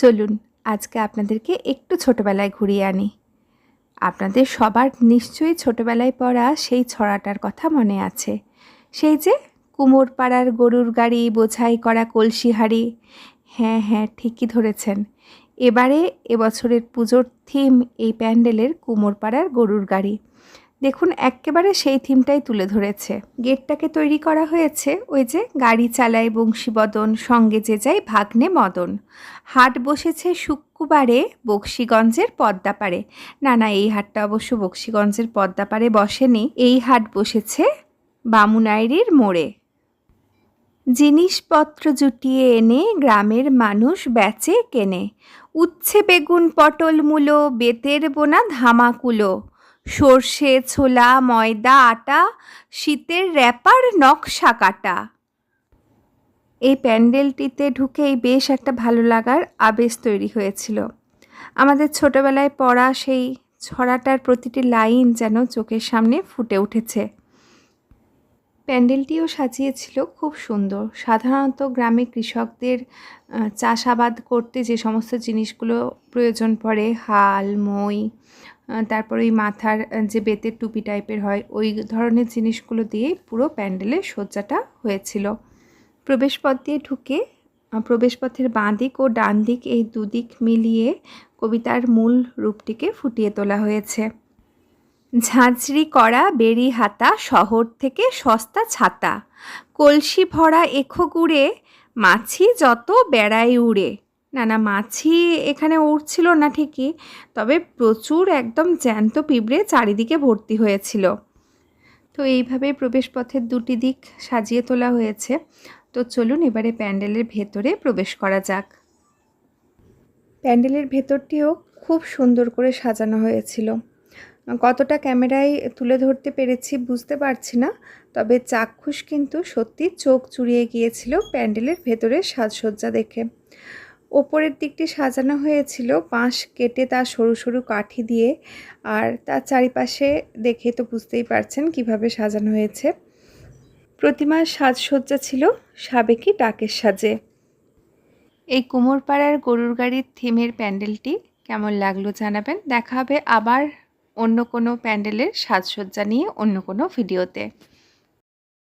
চলুন আজকে আপনাদেরকে একটু ছোটবেলায় ঘুরিয়ে আনি। আপনাদের সবার নিশ্চয়ই ছোটবেলায় পড়া সেই ছড়াটার কথা মনে আছে। সেই যে কুমোর পাড়ার গরুর গাড়ি, বোঝাই করা কলসি হাড়ি হ্যাঁ হ্যাঁ ঠিকই ধরেছেন। এবারে এবছরের পুজোর থিম এই প্যান্ডেলের কুমোর পাড়ার গরুর গাড়ি। দেখুন এক্কেবারে সেই থিমটাই তুলে ধরেছে। গেটটাকে তৈরি করা হয়েছে ওই যে গাড়ি চালায় বংশীবদন, সঙ্গে যে যায় ভাগ্নে মদন। হাট বসেছে শুক্রবারে বক্সিগঞ্জের পদ্মাপাড়ে। না না, এই হাটটা অবশ্য বক্সিগঞ্জের পদ্মাপাড়ে বসেনি, এই হাট বসেছে বামুনাইরির মোড়ে। জিনিসপত্র জুটিয়ে এনে গ্রামের মানুষ বেচে কেনে। উচ্ছে, বেগুন, পটল, মূলো, বেতের বোনা, ধামাকুলো। সর্ষে, ছোলা, ময়দা, আটা, শীতের র্যাপার নকশা কাটা। এই প্যান্ডেলটিতে ঢুকেই বেশ একটা ভালো লাগার আবেশ তৈরি হয়েছিল। আমাদের ছোটবেলায় পড়া সেই ছড়াটার প্রতিটি লাইন যেন চোখের সামনে ফুটে উঠেছে। প্যান্ডেলটিও সাজিয়েছিল খুব সুন্দর। সাধারণত গ্রামে কৃষকদের চাষাবাদ করতে যে সমস্ত জিনিসগুলো প্রয়োজন পড়ে, হাল, মই তারপর ওই মাথার যে বেতের টুপি টাইপের হয়, ওই ধরনের জিনিসগুলো দিয়েই পুরো প্যান্ডেলের সজ্জাটা হয়েছিল। প্রবেশপথ দিয়ে ঢুকে প্রবেশপথের বাঁ দিক ও ডান দিক এই দুদিক মিলিয়ে কবিতার মূল রূপটিকে ফুটিয়ে তোলা হয়েছে। ঝাঁঝরি করা বেরি হাতা শহর থেকে সস্তা ছাতা, কলসি ভরা এখো গুড়ে, মাছি যত বেড়ায় উড়ে। না না, মাছি এখানে উঠছিল না ঠিকই, তবে প্রচুর একদম জ্যান্ত পিঁপড়ে চারিদিকে ভর্তি হয়েছিল। তো এইভাবে প্রবেশপথের দুটি দিক সাজিয়ে তোলা হয়েছে। তো চলুন এবারে প্যান্ডেলের ভেতরে প্রবেশ করা যাক। প্যান্ডেলের ভেতরটিও খুব সুন্দর করে সাজানো হয়েছিল। কতটা ক্যামেরায় তুলে ধরতে পেরেছি বুঝতে পারছি না, তবে চাক্ষুষ কিন্তু সত্যি চোখ চুরিয়ে গিয়েছিল প্যান্ডেলের ভেতরের সাজসজ্জা দেখে। ওপরের দিকটি সাজানো হয়েছিল। বাঁশ কেটে তার সরু সরু কাঠি দিয়ে আর তার চারিপাশে দেখে তো বুঝতেই পারছেন কীভাবে সাজানো হয়েছে। প্রতিমার সাজসজ্জা ছিল সাবেকি ডাকের সাজে। এই কুমোরপাড়ার গরুর গাড়ির থিমের প্যান্ডেলটি কেমন লাগল জানাবেন। দেখা হবে আবার অন্য কোনো প্যান্ডেলের সাজসজ্জা নিয়ে অন্য কোনো ভিডিওতে।